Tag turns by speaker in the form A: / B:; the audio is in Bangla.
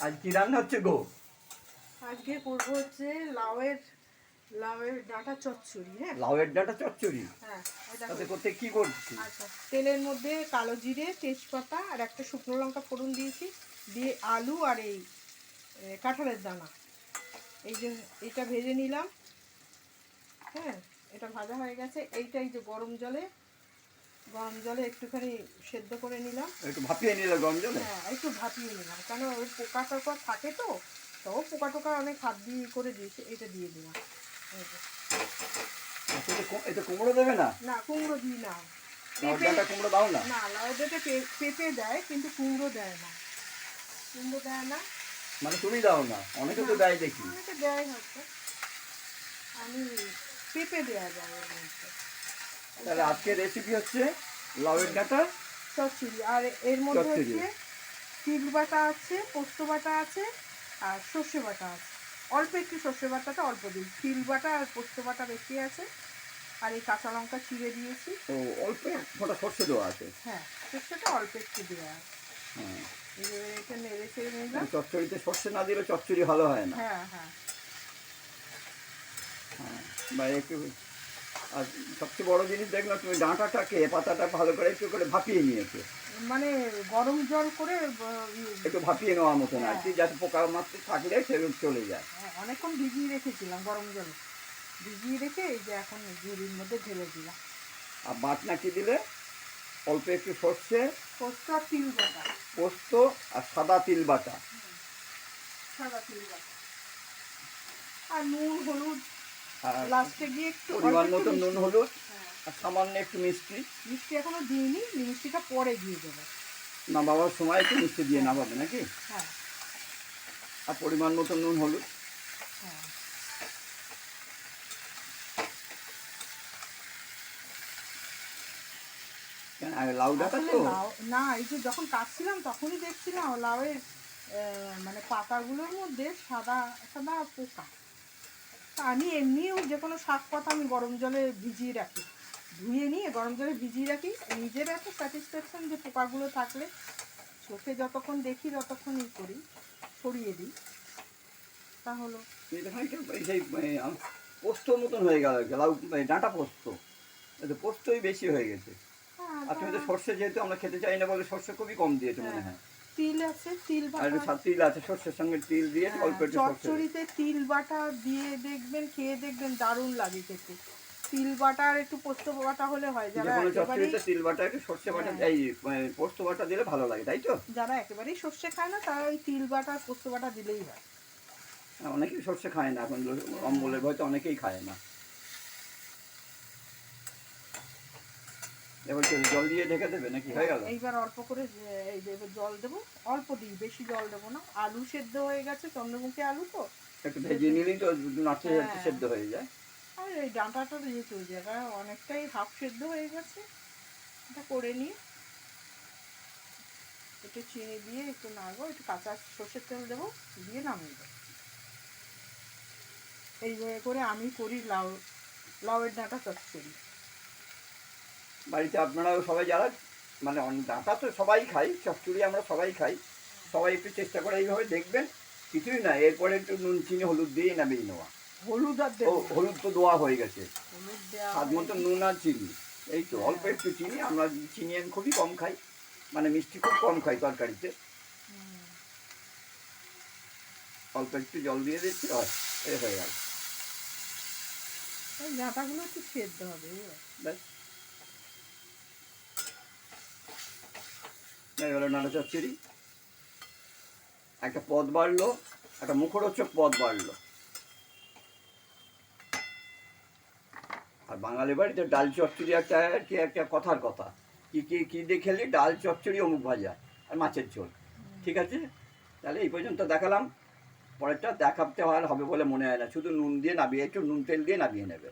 A: আজ কি রান্না হচ্ছে গো?
B: আজকে করব হচ্ছে লাউয়ের লাউয়ের ডাঁটা চচ্চড়ি হ্যাঁ?
A: লাউয়ের ডাঁটা চচ্চড়ি?
B: হ্যাঁ।
A: তাতে করতে কি করছি
B: আচ্ছা তেলের মধ্যে কালো জিরে তেজপাতা আর একটা শুকনো লঙ্কা ফোড়ন দিয়েছি দিয়ে আলু আর এই কাঁঠালের দানা। এই যে এইটা ভেজে নিলাম হ্যাঁ? এটা ভাজা হয়ে গেছে। এইটাই যে গরম জলে গরম জলে একটুখানি সেদ্ধ করে নিলাম।
A: একটু ভাপিয়ে নিলে গরম জলে?
B: হ্যাঁ একটু ভাপিয়ে নিলাম। কেন ওই পোকা টোকা থাকে তো তো পোকা টোকা অনেক হাত দিয়ে করে দিয়েছে এটা দিয়ে দিলাম।
A: আচ্ছা, এতে কুমড়ো দেবে না?
B: না কুমড়ো দিই না।
A: লাউয়ের কুমড়ো দাও না?
B: না লাউ ডাঁটা পে- পেঁপে দেয় কিন্তু কুমড়ো দেয় না। কুমড়ো দেয় না।
A: মানে তুমি দাও না? অনেকে তো দেয় দেখি।
B: অনেকে দেয় হয়তো। আমি পেঁপে দেওয়া যায়
A: তাহলে আজকের রেসিপি হচ্ছে লাউয়ের ডাঁটা?
B: চচ্চড়ি। আর এর মধ্যে হচ্ছে তিল বাটা আছে পোস্ত বাটা আছে আর সর্ষে বাটা আছে। অল্প একটু সর্ষে বাটাটা অল্প দিই তিল বাটা আর পোস্ত বাটা বেশি আছে। আর এই কাঁচা লঙ্কা চিড়ে দিয়েছি।
A: তো অল্প ফোটা সর্ষে দেওয়া আছে।
B: হ্যাঁ সর্ষেটা অল্প একটু দেওয়া আছে।
A: হ্যাঁ।
B: এটা নেড়ে চেড়ে নিলাম।
A: চচ্চড়িতে সর্ষে না দিলে চচ্চড়ি ভালো হয় না।
B: হ্যাঁ হ্যাঁ।
A: হ্যাঁ বা একটু আর সবচেয়ে বড় জিনিস দেখলাম তুমি ডাঁটাটাকে পাতাটা ভালো করে একটু করে ভাপিয়ে নিয়েছো।
B: মানে গরম জল করে
A: একটু ভাপিয়ে নেওয়ার মতন আর কি যাতে পোকা মাত্র থাকলে সেগুলো চলে যায়।
B: হ্যাঁ, অনেকক্ষণ ভিজিয়ে রেখেছিলাম গরম জলে। ভিজিয়ে রেখে এই যে এখন ঝুড়ির মধ্যে ঢেলে দিলাম।
A: আর বাটনা কি দিলে? অল্প একটু সর্ষে
B: পোস্ত আর তিল বাটা।
A: পোস্ত আর সাদা তিল বাটা।
B: সাদা তিল বাটা। আর নুন হলুদ
A: আর
B: লাস্টে গিয়ে একটু
A: পরিমাণ মতো নুন হলুদ
B: হ্যাঁ,
A: আর সামান্য একটু মিষ্টি।
B: মিষ্টি এখনও দিইনি মিষ্টিটা পরে দিয়ে দেবো।
A: নামাবার সময় একটু মিষ্টি দিয়ে নামাবে নাকি?
B: হ্যাঁ।
A: আর পরিমাণ মতো নুন হলুদ।
B: হ্যাঁ।
A: লাউ ডাঁটা তো?
B: লাউ না এই যে যখন কাটছিলাম তখনই দেখছিলাম লাউয়ের মানে পাতাগুলোর মধ্যে সাদা সাদা পোকা। আমি এমনিও যে কোনো শাক পাতা আমি গরম জলে ভিজিয়ে রাখি। ধুয়ে নিয়ে গরম জলে ভিজিয়ে রাখি। নিজের একটা স্যাটিসফ্যাকশন যে পোকাগুলো থাকলে চোখে যতক্ষণ দেখি ততক্ষণ ই করি সরিয়ে দিই। তা হলো।
A: পোস্তর মতন হয়ে গেল লাউ ডাঁটা পোস্ত। পোস্তই বেশি হয়ে গেছে।
B: হ্যাঁ,
A: আর তুমি তো
B: তা-
A: সর্ষে যেহেতু আমরা খেতে চাই না বলে সর্ষে খুবই কম দিয়েছে মনে হয়।
B: তিল আছে তিল বাটা
A: তিল আছে সর্ষের সঙ্গে তিল দিয়ে
B: হ্যাঁ,
A: অল্প একটু
B: চচ্চড়িতে তিল বাটা দিয়ে দেখবেন খেয়ে দেখবেন দারুণ লাগে খেতে। তিল বাটা আর একটু পোস্ত বাটা হলে হয় যারা
A: চচ্চড়িতে তিল বাটা একটু সর্ষে বাটা
B: হ্যাঁ।
A: এই মানে, পোস্ত বাটা দিলে ভালো লাগে তাই তো?
B: যারা একেবারেই সর্ষে খায় না তারা ওই তিল বাটা পোস্ত বাটা দিলেই হয়।
A: হ্যাঁ, অনেকেই সর্ষে খায় না এখন অম্বলের ভয়তে অনেকেই খায় না। এবার কি জল দিয়ে ঢেকে দেবে নাকি? হয়ে গেল?
B: এইবার অল্প করে যে- এই যে এবার জল দেবো অল্প দিই বেশি জল দেবো না। আলু সেদ্ধ হয়ে গেছে চন্দ্রমুখী আলু তো।
A: একটু ভেজিয়ে নিলেই তো নাচতে
B: হ্যাঁ।
A: সেদ্ধ হয়ে যায়।
B: আর এই ডাঁটাটা যেহেতু জায়গা অনেকটাই হাফ সেদ্ধ হয়ে গেছে। এটা করে নিয়ে একটু চিনি দিয়ে একটু নাড়বো একটু কাঁচা সর্ষের তেল দেবো দিয়ে নামিয়ে দেবো। এইভাবে করে আমি করি লাউ লাউয়ের ডাঁটা চচ্চড়ি
A: বাড়িতে আপনারাও সবাই যারা মানে ডাঁটা তো সবাই খাই চচ্চড়ি আমরা সবাই খাই। সবাই একটু চেষ্টা করে এইভাবে দেখবেন কিছুই না এরপরে একটু নুন চিনি হলুদ দিয়ে নামিয়ে নেওয়া।
B: হলুদ আর
A: হলুদ তো দেওয়া হয়ে গেছে। স্বাদ মতো নুন আর চিনি। এই তো অল্প একটু চিনি আমরা চিনি আমি খুবই কম খাই মানে মিষ্টি খুব কম খাই তরকারিতে। অল্প একটু জল দিয়ে দিচ্ছি এই হয়ে গেল।
B: ডাঁটাগুলো একটু সেদ্ধ হবে
A: ব্যাস। হলো নাড়া চচ্চড়ি একটা পদ বাড়লো, একটা মুখরোচক পদ বাড়লো। আর বাঙালি বাড়িতে ডাল চচ্চড়ি একটা কি একটা কথার কথা। কি কি কি দিয়ে খেলি? ডাল চচ্চড়ি, অমুক ভাজা আর মাছের ঝোল। ঠিক আছে? তাহলে এই পর্যন্ত দেখালাম। পরেরটা দেখাতে আর হবে বলে মনে হয় না। শুধু নুন দিয়ে নাবিয়ে, একটু নুন তেল দিয়ে নাবিয়ে নেবে।